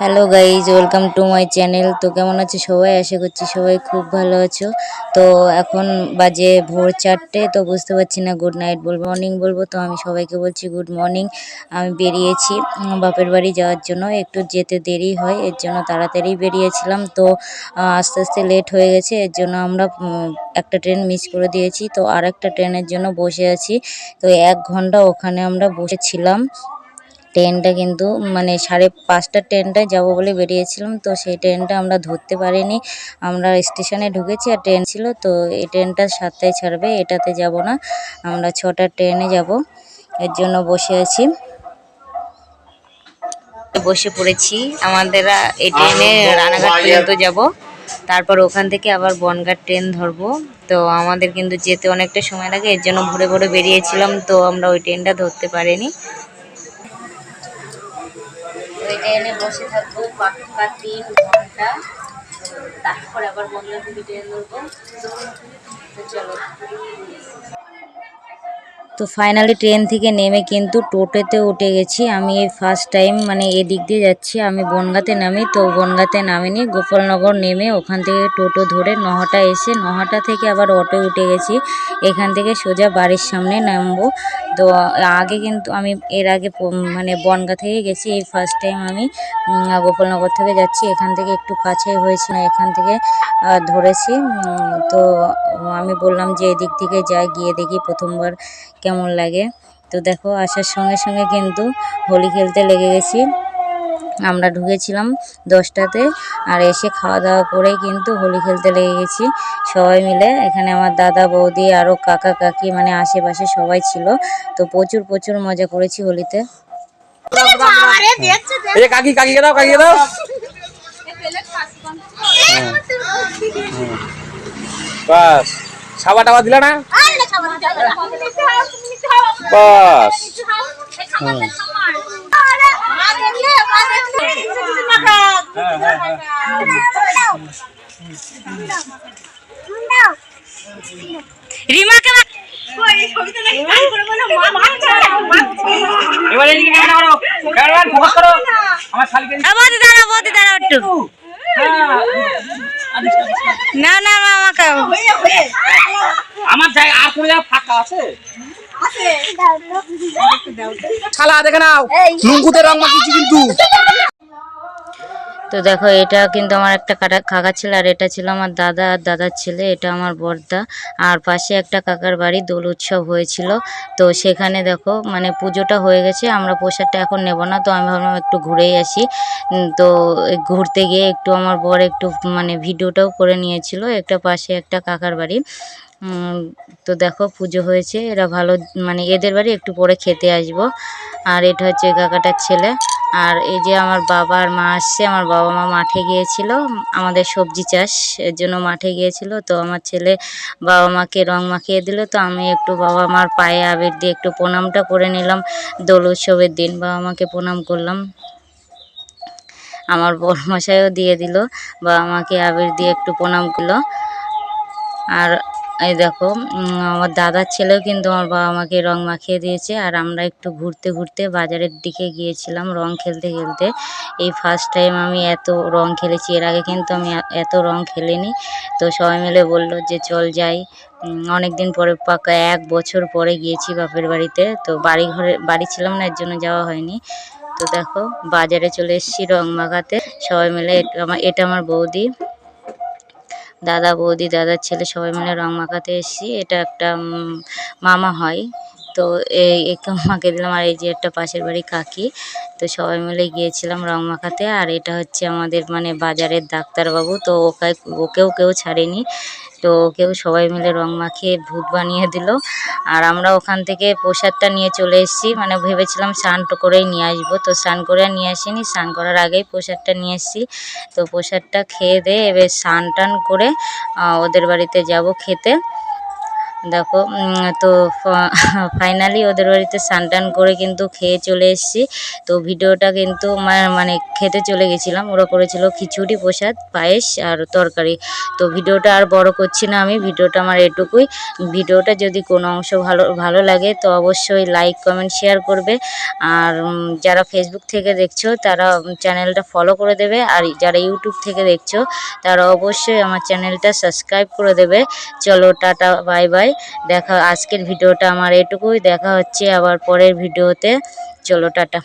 Hello guys welcome to my channel তো কেমন আছো সবাই? আশা করছি সবাই খুব ভালো আছো। তো এখন বাজে ভোর চারটে, তো বুঝতে পারছি না গুড নাইট বলব মর্নিং বলব। তো আমি সবাইকে বলছি গুড মর্নিং আমি বেরিয়েছি বাপের বাড়ি যাওয়ার জন্য। একটু যেতে দেরি হয়, এর জন্য তাড়াতাড়ি বেরিয়েছিলাম। তো আস্তে আস্তে লেট হয়ে গেছে, এর জন্য আমরা একটা ট্রেন মিস করে দিয়েছি। তো আর একটা ট্রেনের জন্য বসে আছি। তো এক ঘণ্টা ওখানে আমরা বসেছিলাম। ট্রেনটা কিন্তু মানে সাড়ে পাঁচটার ট্রেনটায় যাব বলে বেরিয়েছিলাম তো সেই ট্রেনটা আমরা ধরতে পারিনি। আমরা স্টেশনে ঢুকেছি আর ট্রেন ছিল তো এই ট্রেনটা সাতটায় ছাড়বে এটাতে যাব না। আমরা ছটার ট্রেনে যাব এর জন্য বসে আছি। বসে পড়েছি আমাদের এই ট্রেনে রানাঘাট পর্যন্ত যাব। তারপর ওখান থেকে আবার বনগাঁ ট্রেন ধরবো তো আমাদের কিন্তু যেতে অনেকটা সময় লাগে এর জন্য ভোরে ভোরে বেরিয়েছিলাম তো আমরা ওই ট্রেনটা ধরতে পারিনি। ওই ট্রেনে বসে থাকব পাক্কা তিন ঘণ্টা। তারপর আবার বন্ধু ভিডিও ধরবো তো চলো। তো ফাইনালি ট্রেন থেকে নেমে কিন্তু টোটোতে উঠে গেছি। আমি এই ফার্স্ট টাইম মানে এদিক দিয়ে যাচ্ছি। আমি বনগাঁতে নামি, তো বনগাঁতে নামিনি। গোপালনগর নেমে ওখান থেকে টোটো ধরে নহাটা এসে নহাটা থেকে আবার অটো উঠে গেছি। এখান থেকে সোজা বাড়ির সামনে নামবো। তো আগে কিন্তু আমি এর আগে মানে বনগাঁ থেকে গেছি। এই ফার্স্ট টাইম আমি গোপালনগর থেকে যাচ্ছি। এখান থেকে একটু কাছে হয়েছে না, এখান থেকে ধরেছি। তো আমি বললাম যে এদিক থেকে যাই, গিয়ে দেখি প্রথমবার কেমন লাগে? তো দেখো, আসার সঙ্গে সঙ্গে কিন্তু হোলি খেলতে লেগে গেছি। আমরা ঢুকেছিলাম দশটাতে আর এসে খাওয়া দাওয়া করে কিন্তু হোলি খেলতে লেগে গেছি। সবাই মিলে, এখানে আমার দাদা, বৌদি আরও কাকা, কাকি মানে আশেপাশে সবাই ছিল। তো প্রচুর প্রচুর মজা করেছি হোলিতে। সাবা টাবা দিলা না? বাস রিমাকে এবারে এদিকে ক্যামেরা করো। ক্যামেরাম্যান ফোকাস করো। আমার বৌদি দাঁড়াও বৌদি দাঁড়াও একটু। না না আমাকে আমার জায়গা আর কোনো জায়গা ফাঁকা আছে? শালা দেখে নাও। লুঙ্গুতে রং মাখিয়েছি কিন্তু। তো দেখো এটা কিন্তু আমার একটা কাটা কাকা ছিল আর এটা ছিল আমার দাদা আর দাদার ছেলে এটা আমার বর্দা। আর পাশে একটা কাকার বাড়ি দোল উৎসব হয়েছিল। তো সেখানে দেখো মানে পুজোটা হয়ে গেছে আমরা প্রসাদটা এখন নেব না তো আমি ভাবলাম একটু ঘুরেই আসি। তো ঘুরতে গিয়ে একটু আমার বর একটু মানে ভিডিওটাও করে নিয়েছিল একটা পাশে একটা কাকার বাড়ি। তো দেখো পুজো হয়েছে, এরা ভালো মানে এদের বাড়ি একটু পরে খেতে আসব। আর এটা হচ্ছে কাকাটার ছেলে। আর এই যে আমার বাবা আর মা আসছে, আমার বাবা মা মাঠে গিয়েছিল, আমাদের সবজি চাষ এর জন্য মাঠে গিয়েছিল। তো আমার ছেলে বাবা মাকে রং মাখিয়ে দিল, তো আমি একটু বাবা মার পায়ে আবির দিয়ে একটু প্রণামটা করে নিলাম। দোল উৎসবের দিন বাবা মাকে প্রণাম করলাম। আমার বড় মশাইও দিয়ে দিল, বাবা মাকে আবির দিয়ে একটু প্রণাম করল। আর এই দেখো আমার দাদার ছেলেও কিন্তু আমার বাবা মাকে রং মাখিয়ে দিয়েছে, আর আমরা একটু ঘুরতে ঘুরতে বাজারের দিকে গিয়েছিলাম রং খেলতে খেলতে। এই ফার্স্ট টাইম আমি এত রং খেলেছি, এর আগে কিন্তু আমি এত রং খেলিনি। তো সবাই মিলে বলল যে চল যাই। অনেক দিন পরে, পাকা এক বছর পরে গিয়েছি বাপের বাড়িতে। তো বাড়ি ঘরে, বাড়ি ছিলাম না, এর জন্য যাওয়া হয়নি। তো দেখো, বাজারে চলে এসেছি রং মাখাতে। সবাই মিলে আমার, এটা আমার বৌদি। দাদা বৌদি দাদার ছেলে সবাই মিলে রং মাখাতে এসেছি। এটা একটা মামা হয়। তো এই একে মাকে দিলাম। আর এই যে একটা পাশের বাড়ি কাকি, তো সবাই মিলে গিয়েছিলাম রং মাখাতে আর এটা হচ্ছে আমাদের মানে বাজারের ডাক্তারবাবু, তো ওকে, ওকেও কেউ ছাড়েনি। তো ওকেও সবাই মিলে রং মাখিয়ে ভূত বানিয়ে দিল। আর আমরা ওখান থেকে প্রসাদটা নিয়ে চলে এসেছি। মানে ভেবেছিলাম স্নান করেই নিয়ে আসব। তো স্নান করে নিয়ে আসিনি। স্নান করার আগেই প্রসাদটা নিয়ে এসেছি। তো প্রসাদটা খেয়ে দিয়ে এবার স্নান টান করে ওদের বাড়িতে যাব খেতে। দেখো তো ফাইনালি ওদের বাড়িতে স্নান করে কিন্তু খেয়ে চলে এসেছি। তো ভিডিওটা কিন্তু মানে খেতে চলে গেছিলাম। ওরা করেছিল খিচুড়ি, প্রসাদ, পায়েস আর তরকারি। তো ভিডিওটা আর বড় করছি না আমি, ভিডিওটা আমার এটুকুই। ভিডিওটা যদি কোনো অংশ ভালো ভালো লাগে তো অবশ্যই লাইক কমেন্ট শেয়ার করবে। আর যারা ফেসবুক থেকে দেখছ, তারা চ্যানেলটা ফলো করে দেবে। আর যারা ইউটিউব থেকে দেখছ, তারা অবশ্যই আমার চ্যানেলটা সাবস্ক্রাইব করে দেবে। চলো, টাটা বাই বাই দেখা আজকের ভিডিওটা আমার এটুকুই। দেখা হচ্ছে আবার পরের ভিডিওতে। চলো টাটা।